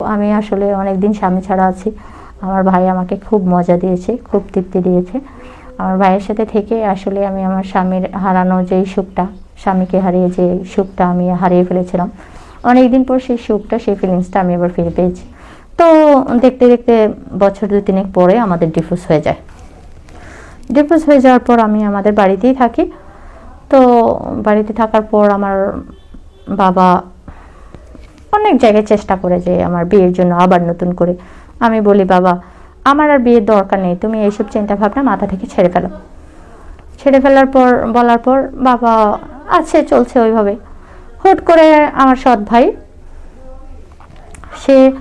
আমি আসলে অনেক দিন স্বামী ছাড়া আছি। আমার ভাই আমাকে খুব মজা দিয়েছে, খুব তৃপ্তি দিয়েছে। আমার ভাইয়ের সাথে থেকে আসলে আমি আমার স্বামীর হারানো যেই সুখটা, স্বামীকে হারিয়ে যে সুখটা আমি হারিয়ে ফেলেছিলাম অনেক দিন পর সেই সুখটা, সেই ফিলিংসটা আমি এবার ফিরে পেয়েছি। তো দেখতে দেখতে বছর দু তিনেক পরে আমাদের ডিফোর্স হয়ে যায়। ডিভোর্স হয়ে যাওয়ার পর আমি আমাদের বাড়িতেই থাকি। তো বাড়িতে থাকার পর আমার বাবা অনেক জায়গায় চেষ্টা করে যে আমার বিয়ের জন্য আবার নতুন করে। আমি বলি, বাবা, আমার আর বিয়ের দরকার নেই। তুমি এইসব চিন্তা ভাবনা মাথা থেকে ছেড়ে ফেলো। ছেড়ে ফেলার পর, বলার পর, বাবা, আছে, চলছে ওইভাবে। হুট করে আমার সৎ ভাই, সে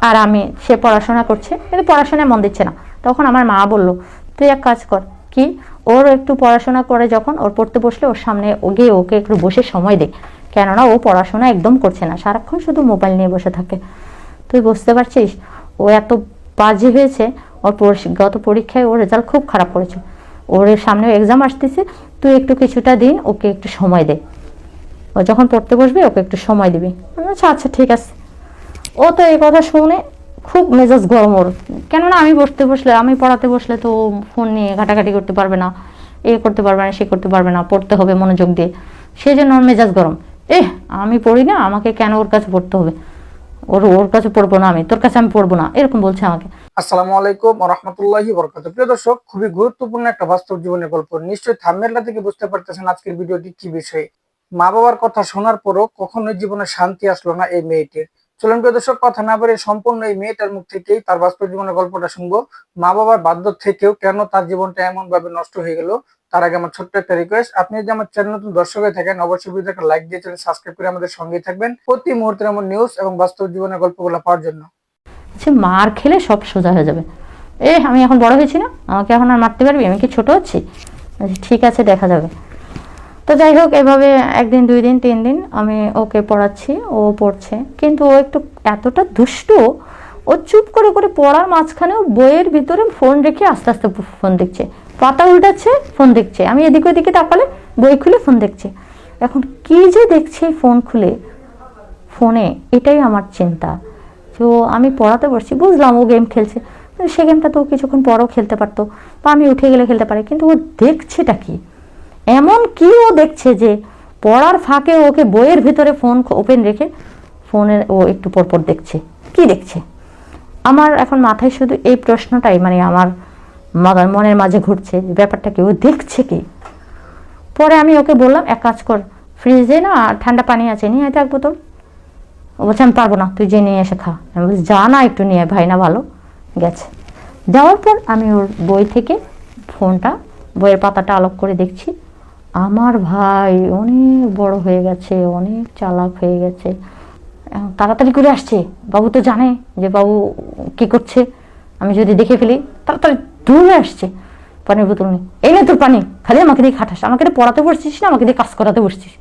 আর আমি, সে পড়াশোনা করছে। কিন্তু পড়াশোনায় মন দিচ্ছে না। তখন আমার মা বলল, তুই এক কাজ কর। কি? ওর একটু পড়াশোনা করে যখন, ওর পড়তে বসলে ওর সামনে গিয়ে ওকে একটু বসে সময় দে। কেননা ও পড়াশোনা একদম করছে না সারাক্ষণ শুধু মোবাইল নিয়ে বসে থাকে। তুই বুঝতে পারছিস? ও এত বাজে হয়েছে ওর গত পরীক্ষায় ওর রেজাল্ট খুব খারাপ করেছে। ওর সামনে এক্সাম আসতেছে তুই একটু কিছুটা দিন ওকে একটু সময় দে। ও যখন পড়তে বসবে ওকে একটু সময় দিবি। বলছি, আচ্ছা ঠিক আছে। ও তো এই কথা শুনে খুব মেজাজ গরম ওর। কেননা আমি বসতে বসলে আমি পড়াতে বসলে তো ফোন নিয়ে ঘাটাঘাটি করতে পারবে না এ করতে পারবে না সে করতে পারবে না পড়তে হবে মনোযোগ দিয়ে। সেই জন্য ওর মেজাজ গরম। এ আমি পড়ি না, আমাকে কেন ওর কাছে পড়তে হবে? ওর ওর কাছে পড়ব না আমি, তোর কাছে আমি পড়ব না, এরকম বলছে আমাকে। আসসালামু আলাইকুম রহমতুল্লাহি বরকাত প্রিয় দর্শক, খুবই গুরুত্বপূর্ণ একটা বাস্তব জীবনের গল্প। নিশ্চয়ই থাম্বেলটা থেকে বুঝতে পারতেছেন আজকের ভিডিওটি কি বিষয়ে। মা বাবার কথা শোনার পরও কখনোই জীবনে শান্তি আসলো না এই মেয়েটির। চলুন প্রিয় দর্শক, কথা না বলে সম্পূর্ণ এই মেয়েটার মুখ থেকেই তার বাস্তব জীবনের গল্পটা শুনব। মা বাবার বাধ্য থেকেও কেন তার জীবনটা এমন ভাবে নষ্ট হয়ে গেল, তার আগে আমার ছোট্ট একটা রিকোয়েস্ট আপনি যদি আমার চ্যানেল নতুন দর্শক হয়ে থাকেন, অবশ্যই ভিডিওটাকে লাইক দিয়ে চ্যানেল সাবস্ক্রাইব করে আমাদের সঙ্গেই থাকবেন। প্রতি মুহূর্তের এমন নিউজ এবং বাস্তব জীবনের গল্পগুলো পাওয়ার জন্য। সে মার খেলে সব সোজা হয়ে যাবে। এ আমি এখন বড় হয়েছি না? আমাকে এখন আর মারতে পারবি? আমি কি ছোট হচ্ছি? ঠিক আছে, দেখা যাবে। তো যাই হোক, এভাবে একদিন, দুই দিন, তিন দিন আমি ওকে পড়াচ্ছি, ও পড়ছে। কিন্তু ও একটু এতটা দুষ্টু, ও চুপ করে করে পড়ার মাঝখানেও বইয়ের ভিতরে ফোন রেখে আস্তে আস্তে ফোন দেখছে। পাতা উল্টাচ্ছে ফোন দেখছে। আমি এদিকে ওদিকে তাকালে বই খুলে ফোন দেখছে। এখন কি যে দেখছে ফোন খুলে? ফোনে এটাই আমার চিন্তা। তো আমি পড়াতে পারছি বুঝলাম ও গেম খেলছে। সে গেমটা তো কিছুক্ষণ পরও খেলতে পারতো বা আমি উঠে গেলে খেলতে পারি, কিন্তু ও দেখছেটা কি? এমন কি ও দেখছে যে পড়ার ফাঁকে ওকে বইয়ের ভিতরে ফোন ওপেন রেখে ফোনের ও একটু পরপর দেখছে। কি দেখছে? আমার এখন মাথায় শুধু এই প্রশ্নটাই মানে আমার মনের মাঝে ঘুরছে ব্যাপারটা কি? ও দেখছে কি? পরে আমি ওকে বললাম, এক কাজ কর ফ্রিজে না ঠান্ডা পানি আছে, নিয়ে আয় এক বোতল। ও বলছে, আমি পারব না, তুই যে নিয়ে এসে খা। আমি বলছি, যা না একটু নিয়ে ভাই না ভালো। গেছে। যাওয়ার পর আমি ওর বই থেকে ফোনটা বইয়ের পাতাটা আলোক করে দেখছি। আমার ভাই অনেক বড় হয়ে গেছে, অনেক চালাক হয়ে গেছে। তাড়াতাড়ি করে আসছে। বাবু তো জানে যে বাবু কি করছে। আমি যদি দেখে ফেলি, তাড়াতাড়ি দূরে আসছে পানির বোতল। নেই এই নে তোর পানি, খালি আমাকে দিয়ে খাটাস। আমাকে দিয়ে পড়াতে বসছিস না, আমাকে দিয়ে কাজ করাতে বসছিস।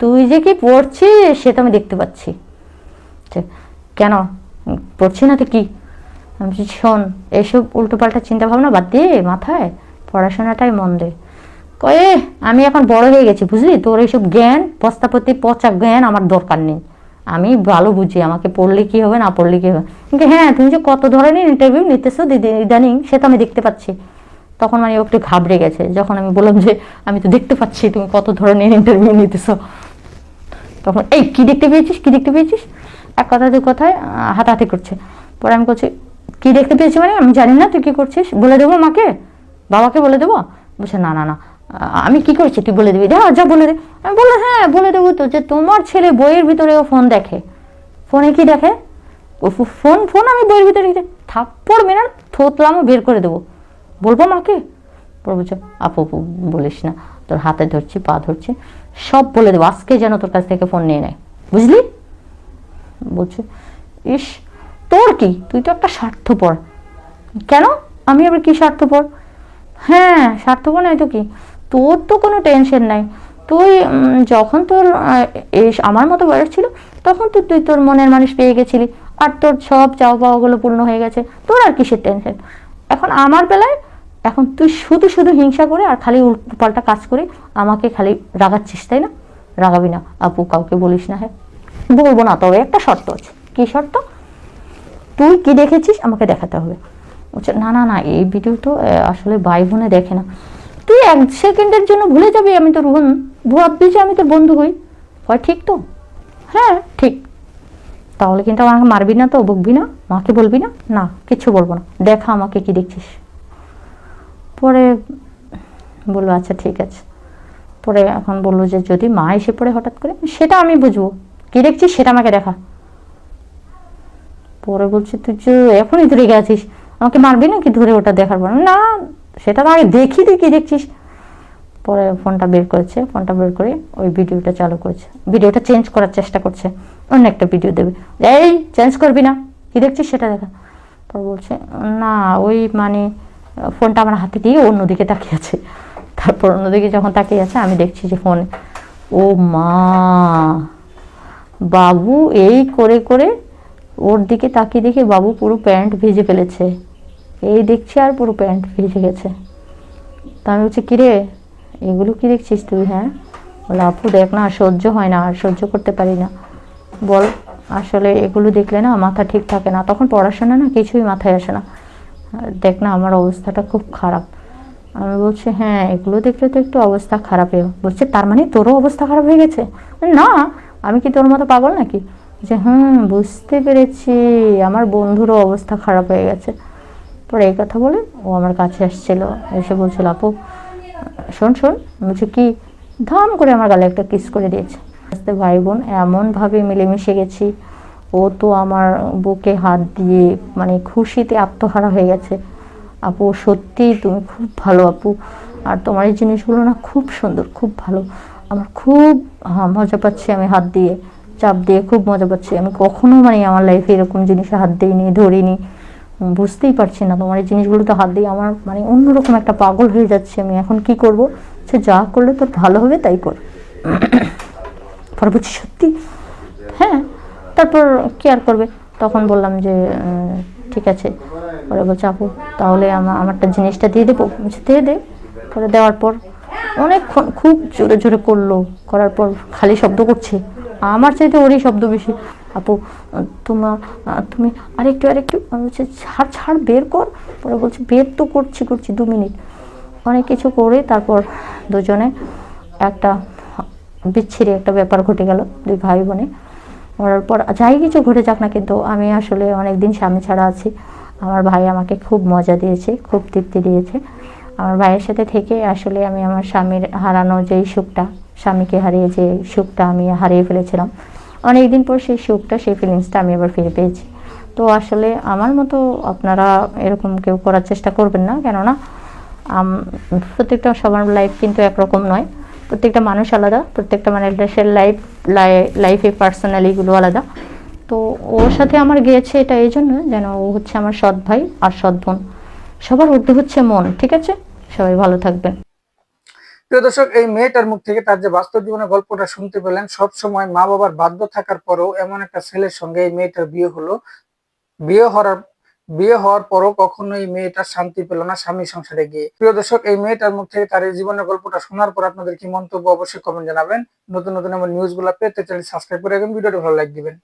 তুই যে কি পড়ছিস, সে তো আমি দেখতে পাচ্ছি। কেন? পড়ছি না তো কি? আমি শোন, এইসব উল্টোপাল্টা চিন্তা ভাবনা বাদ দিয়ে মাথায় পড়াশোনাটাই মন দে। কয়ে, আমি এখন বড় হয়ে গেছি, বুঝলি? তোর এইসব জ্ঞান বস্তাপতি পচা জ্ঞান আমার দরকার নেই। আমি ভালো বুঝি, আমাকে পড়লে কি হবে, না পড়লে কি হবে? কিন্তু হ্যাঁ তুমি যে কত ধরনের ইন্টারভিউ নিতেছো দিদি ইদানিং সেটা আমি দেখতে পাচ্ছি। তখন মানে একটু ঘাবড়ে গেছে, যখন আমি বললাম যে, আমি তো দেখতে পাচ্ছি তুমি কত ধরনের ইন্টারভিউ নিতেছো। তখন, এই, কি দেখতে পেয়েছিস? কি দেখতে পেয়েছিস? এক কথা দু কথায় হাতাহাতি করছে। পরে আমি বলছি, কি দেখতে পেয়েছি মানে? আমি জানি না, তুই কি করছিস? বলে দেবো মাকে বাবাকে বলে দেবো? বলছে, না না না আমি কি করছি? তুই বলে দিবি। যা যা বলে দে। আমি বললাম হ্যাঁ বলে দেবো তো যে তোমার ছেলে বইয়ের ভিতরে ও ফোন দেখে। ফোনে কি দেখে? ও ফোন ফোন আমি বইয়ের ভিতরে থাপ্পড় মেরে থোতলামও বের করে দেবো। বলব মাকে? বলছে আপু আপু, বলিস না। তোর হাতে ধরছি, পা ধরছি, সব বলে দেবো। আজকে যেন তোর কাছ থেকে ফোন নিয়ে নেয়। বুঝলি? বলছে, ইস, তোর কি? তুই তো একটা স্বার্থপর। কেন? আমি আবার কি স্বার্থপর? হ্যাঁ স্বার্থপর নয় তো কি? তোর তো কোনো টেনশন নাই। তুই যখন তোর আমার মতো বয়স ছিল, তখন তো তুই তোর মনের মানুষ পেয়ে গেছিলি। আর তোর সব চাওয়া পাওয়াগুলো পূর্ণ হয়ে গেছে। তোর আর কিসের টেনশন এখন আমার বেলায়, এখন তুই শুধু শুধু হিংসা করে আর খালি উল্টোপাল্টা কাজ করে আমাকে খালি রাগাচ্ছিস, তাই না? রাগাবি না। আপু, কাউকে বলিস না হ্যাঁ? বলব না, তবে একটা শর্ত আছে। কি শর্ত? তুই কি দেখেছিস? আমাকে দেখাতে হবে। না না না, এই ভিডিও তো আসলে ভাই বোনে দেখে না। তুই এক সেকেন্ডের জন্য ভুলে যাবি আমি তোর বোন ভাববি যে আমি তো বন্ধু হই। হয় ঠিক তো? হ্যাঁ ঠিক। তাহলে কিন্তু আমাকে মারবি না তো? বকবি না? মাকে বলবি না? না, কিচ্ছু বলব না। দেখা আমাকে কি দেখছিস। পরে বলল আচ্ছা ঠিক আছে। পরে এখন বলল যে, যদি মা এসে পড়ে হঠাৎ করে, সেটা আমি বুঝব। কি দেখছিস সেটা আমাকে দেখা। পরে বলছি, তুই যে এখনই ধরে গেছিস, আমাকে মারবি না কি ধরে ওটা দেখার পর? না সেটা তো দেখি কি দেখছিস। পরে ফোনটা বের করেছে, ফোনটা বের করে ওই ভিডিওটা চালু করেছে। ভিডিওটা চেঞ্জ করার চেষ্টা করছে। অন্য একটা ভিডিও দেবে। এই চেঞ্জ করবি না। কি দেখছিস সেটা দেখা। পর বলছে, না, ওই মানে ফোনটা আমার হাতে দিয়ে অন্যদিকে তাকিয়ে আছে। তারপর অন্যদিকে যখন তাকিয়ে আছে, আমি দেখছি যে ফোনে, ও মা, বাবু এই করে করে ওর দিকে তাকিয়ে দেখে বাবু পুরো প্যান্ট ভিজে ফেলেছে। এই দেখছি আর পুরো প্যান্ট ভিজে গেছে। তা আমি বলছি, কিরে, এগুলো কি দেখছিস তুই হ্যাঁ? বলে, আপু, দেখ না, সহ্য হয় না, আর সহ্য করতে পারি না। বল, আসলে এগুলো দেখলে না মাথা ঠিক থাকে না। তখন পড়াশোনা না কিছুই মাথায় আসে না। দেখ না, আমার অবস্থাটা খুব খারাপ। আমি বলছি হ্যাঁ এগুলো দেখলে তো একটু অবস্থা খারাপই। বলছে, তার মানে তোরও অবস্থা খারাপ হয়ে গেছে? না, আমি কি তোর মতো পাগল নাকি? যে হুম, বুঝতে পেরেছি। আমার বন্ধুরও অবস্থা খারাপ হয়ে গেছে। পরে এই কথা বলে ও আমার কাছে আসছিল এসে বলছিল আপু শোন শোন। বলছি কি? ধাম করে আমার গালে একটা কিস করে দিয়েছে। আস্তে ভাই বোন এমনভাবে মিলেমিশে গেছি ও তো আমার বুকে হাত দিয়ে মানে খুশিতে আত্মহারা হয়ে গেছে। আপু সত্যিই তুমি খুব ভালো আপু। আর তোমার এই জিনিসগুলো না খুব সুন্দর খুব ভালো। আমার খুব হ্যাঁ, মজা পাচ্ছি আমি হাত দিয়ে চাপ দিয়ে খুব মজা পাচ্ছি। আমি কখনো মানে আমার লাইফে এরকম জিনিসে হাত দিইনি ধরিনি। বুঝতেই পারছি না তোমার এই জিনিসগুলোতে হাত দিয়ে আমার মানে অন্যরকম একটা পাগল হয়ে যাচ্ছে আমি এখন কি করব? সে যা করলে তোর ভালো হবে তাই কর। পরে বলছি, সত্যি? হ্যাঁ। তারপর কি আর করবে? তখন বললাম যে ঠিক আছে। পরে বলছে, আপু, তাহলে আমার আমারটা জিনিসটা দিয়ে দেবো? দিয়ে দে। পরে দেওয়ার পর অনেকক্ষণ খুব জোরে জোরে করল। করার পর খালি শব্দ করছে। আমার চাইতে ওরই শব্দ বেশি। আপু তোমার তুমি আরেকটু আরেকটু বলছি, ছাড় ছাড়, বের কর। পরে বলছে, বের তো করছি করছি, দু মিনিট। অনেক কিছু করে তারপর দুজনে একটা বিচ্ছিরি একটা ব্যাপার ঘটে গেল, দুই ভাই বোনে। করার পর যাই কিছু ঘটে যাক না কিন্তু আমি আসলে অনেক দিন স্বামী ছাড়া আছি। আমার ভাই আমাকে খুব মজা দিয়েছে, খুব তৃপ্তি দিয়েছে। আমার ভাইয়ের সাথে থেকে আসলে আমি আমার স্বামীর হারানো যেই সুখটা, স্বামীকে হারিয়ে যে সুখটা আমি হারিয়ে ফেলেছিলাম অনেক দিন পর সেই সুখটা, সেই ফিলিংসটা আমি আবার ফিরে পেয়েছি। তো আসলে আমার মতো আপনারা এরকম কেউ করার চেষ্টা করবেন না। কেননা প্রত্যেকটা সবার লাইফ কিন্তু একরকম নয়। প্রত্যেকটা মানুষ আলাদা, প্রত্যেকটা মানুষের লাইফ লাইফে পার্সোনালিগুলো আলাদা। তো ওর সাথে আমার গিয়েছে এটা এই জন্য যেন ও হচ্ছে আমার সৎ ভাই আর সৎ বোন। সবার ঊর্ধ্বে হচ্ছে মন, ঠিক আছে? সবাই ভালো থাকবেন। প্রিয় দর্শক, এই মেয়েটার মুখ থেকে তার যে বাস্তব জীবনের গল্পটা শুনতে পেলেন সব সময় মা বাবার বাধ্য থাকার পরেও এমন একটা ছেলের সঙ্গে এই মেয়েটার বিয়ে হলো। বিয়ে হওয়ার বিয়ে হওয়ার পরও কখনো এই মেয়েটা শান্তি পেল না স্বামী সংসারে গিয়ে। প্রিয় দর্শক, এই মেয়েটার মুখ থেকে তার এই জীবনের গল্পটা শোনার পর আপনাদের কি মন্তব্য অবশ্যই কমেন্ট জানাবেন। নতুন নতুন আমার নিউজগুলা পেতে চ্যানেল সাবস্ক্রাইব করে রাখবেন, ভিডিওটি ভালো লাইক দিবেন।